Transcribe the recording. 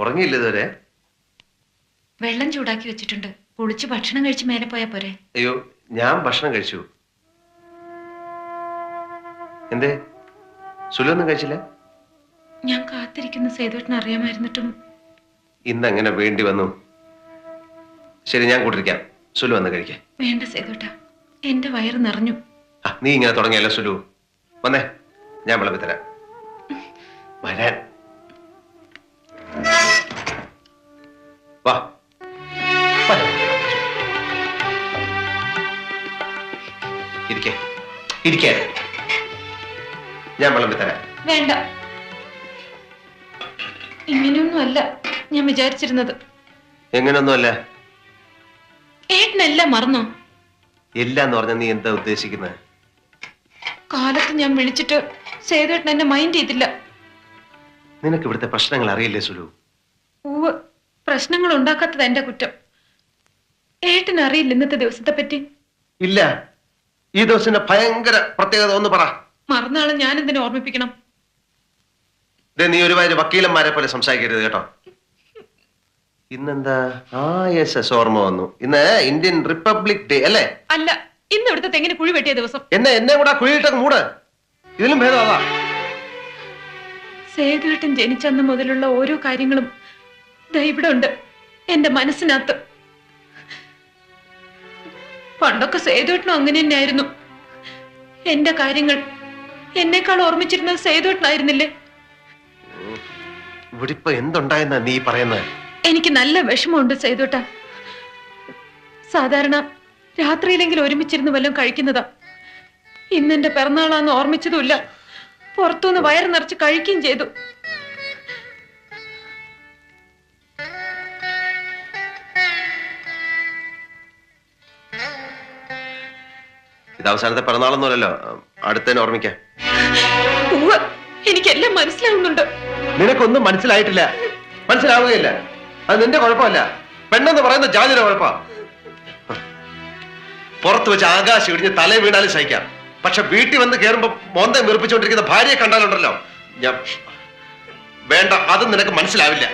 ഉറങ്ങിയില്ല ഇതുവരെ? വെള്ളം ചൂടാക്കി വെച്ചിട്ടുണ്ട്. കുളിച്ച് ഭക്ഷണം കഴിച്ച് മേലെ പോയാ പോരെ. അയ്യോ ഞാൻ ഭക്ഷണം കഴിച്ചു. എന്തേ? സുലൊന്നും കഴിച്ചില്ല? ഞാൻ കാത്തിരിക്കുന്ന സേതുവേട്ടൻ അറിയാമായിരുന്നിട്ടും. ഇന്നങ്ങനെ വേണ്ടി വന്നു. ശരി ഞാൻ കൂട്ടിരിക്കാം. സുലു വന്ന് കഴിക്കാം. വേണ്ട സേതുട്ട എന്റെ വയറ് നിറഞ്ഞു. ആ, നീ ഇങ്ങനെ തുടങ്ങിയല്ലോ സുലു? വന്നേ ഞാൻ വിളമ്പി തരാം. വരാൻ ഇരിക്കേ. ഇരിക്കേ. ഞാൻ വിളമ്പി തരാം. വേണ്ട. ഇങ്ങനെയൊന്നും അല്ല ഞാൻ വിചാരിച്ചിരുന്നത്. എങ്ങനെയൊന്നുമല്ല ഏട്ടനെല്ലാം മറന്നോ? എല്ലാം എന്ന് പറഞ്ഞ നീ എന്താ ഉദ്ദേശിക്കുന്നത് കാലത്ത് ഞാൻ വിളിച്ചിട്ട് സേതുവേട്ടൻ എന്നെ മൈൻഡ് ചെയ്തില്ല. നിനക്ക് ഇവിടുത്തെ പ്രശ്നങ്ങൾ അറിയില്ലേ സുലു? പ്രശ്നങ്ങൾ ഉണ്ടാക്കാത്തത് എന്റെ കുറ്റം. ഏട്ടന് അറിയില്ല ഇന്നത്തെ ദിവസത്തെ പറ്റി? ഇല്ല. ഈ ദിവസത്തിന്റെ ഭയങ്കര പ്രത്യേകത ഒന്ന് പറ. മറന്നാളെ ഞാൻ എന്തിനെ ഓർമ്മിപ്പിക്കണം? ദേ, നീ ഒരുമാതിരി വക്കീലന്മാരെ പോലെ സംസാരിക്കരുത് കേട്ടോ. ഇന്നെന്താ? ആ യെസ് എസ് ഓർമ്മ വന്നു. ഇന്ന് ഇന്ത്യൻ റിപ്പബ്ലിക് ഡേ അല്ലേ? അല്ല ഇന്ന് ഇവിടുത്തെ തെങ്ങിന് കുഴി വെട്ടിയ ദിവസം. എന്നെ എന്നെ കൂടെ കുഴിയിട്ടൊക്കെ മൂട്. ഇതിലും ഭേദം അതാ സേതുവേട്ടൻ ജനിച്ചന്ന് മുതലുള്ള ഓരോ കാര്യങ്ങളും ദാ ഇവിടെ ഉണ്ട്. എന്റെ മനസ്സിനകത്ത്. പണ്ടൊക്കെ സേതുവേട്ടനും അങ്ങനെ തന്നെയായിരുന്നു. എന്റെ കാര്യങ്ങൾ എന്നെക്കാൾ ഓർമ്മിച്ചിരുന്നത് സേതുവേട്ടനായിരുന്നില്ലേ? എന്തുണ്ടായെന്നാ നീ പറയുന്നത്? എനിക്ക് നല്ല വിഷമമുണ്ട് സേതുട്ട സാധാരണ രാത്രിയിലെങ്കിലും ഒരുമിച്ചിരുന്ന് വല്ലതും കഴിക്കുന്നതാ. ഇന്നെന്റെ പിറന്നാളാന്ന് ഓർമ്മിച്ചതുമില്ല. പുറത്തുനിന്ന് വയറ് നിറച്ച് കഴിക്കുകയും ചെയ്തു. ഇത് അവസാനത്തെ പിറന്നാളൊന്നുമല്ലല്ലോ. അടുത്തതിന് ഓർമ്മിക്കാം. എനിക്കെല്ലാം മനസ്സിലാവുന്നുണ്ട്. നിനക്കൊന്നും മനസ്സിലായിട്ടില്ല. മനസ്സിലാവുകയില്ല. അത് നിന്റെ കുഴപ്പമല്ല. പെണ്ണെന്ന് പറയുന്ന ജാതിയുടെ കുഴപ്പ. പുറത്ത് വെച്ച് ആകാശം ഇടിഞ്ഞ് തല വീണാലും സഹിക്കാം. പക്ഷെ വീട്ടിൽ വന്ന് കയറുമ്പോ മോന്തം വീർപ്പിച്ചുകൊണ്ടിരിക്കുന്ന ഭാര്യയെ കണ്ടാലുണ്ടല്ലോ. ഞാൻ വേണ്ട അത് നിനക്ക് മനസ്സിലാവില്ല.